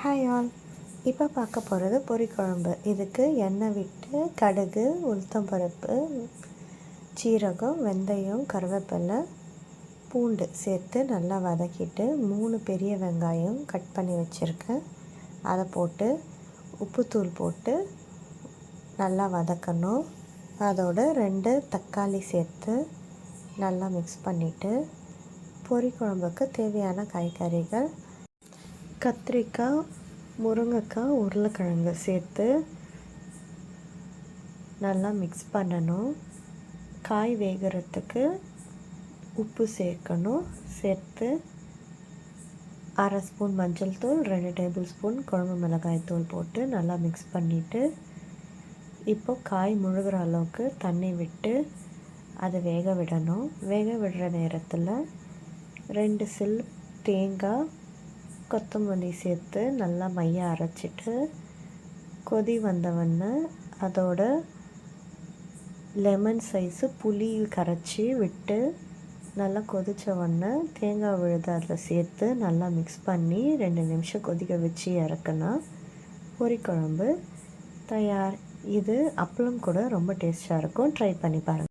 Hi all இப்போ பார்க்க போகிறது பொரிக்குழம்பு இதுக்கு எண்ணெய் விட்டு கடுகு உளுத்தம் பருப்பு சீரகம் வெந்தயம் கருவேப்பிலை பூண்டு சேர்த்து நல்லா வதக்கிட்டு மூணு பெரிய வெங்காயம் கட் பண்ணி வச்சுருக்கேன். அதை போட்டு உப்புத்தூள் போட்டு நல்லா வதக்கணும். அதோட ரெண்டு தக்காளி சேர்த்து நல்லா மிக்ஸ் பண்ணிவிட்டு பொரிக்குழம்புக்கு தேவையான காய்கறிகள் கத்திரிக்காய் முருங்கைக்காய் உருளைக்கிழங்கு சேர்த்து நல்லா மிக்ஸ் பண்ணணும். காய் வேகிறதுக்கு உப்பு சேர்க்கணும். சேர்த்து அரை ஸ்பூன் மஞ்சள் தூள் ரெண்டு டேபிள் ஸ்பூன் குழம்பு மிளகாய் தூள் போட்டு நல்லா மிக்ஸ் பண்ணிவிட்டு இப்போ காய் முழுகிற அளவுக்கு தண்ணி விட்டு அதை வேக விடணும். வேக விடுற நேரத்தில் ரெண்டு சில் தேங்காய் கொத்தமல்லி சேர்த்து நல்லா மைய அரைச்சிட்டு கொதி வந்தவொடனே அதோட லெமன் சைஸு புளி கரைச்சி விட்டு நல்லா கொதித்த உடனே தேங்காய் விழுது அதில் சேர்த்து நல்லா மிக்ஸ் பண்ணி ரெண்டு நிமிஷம் கொதிக்க வச்சு இறக்குனா பொரிக்குழம்பு தயார். இது அப்பளம் கூட ரொம்ப டேஸ்ட்டாக இருக்கும். ட்ரை பண்ணி பாருங்கள்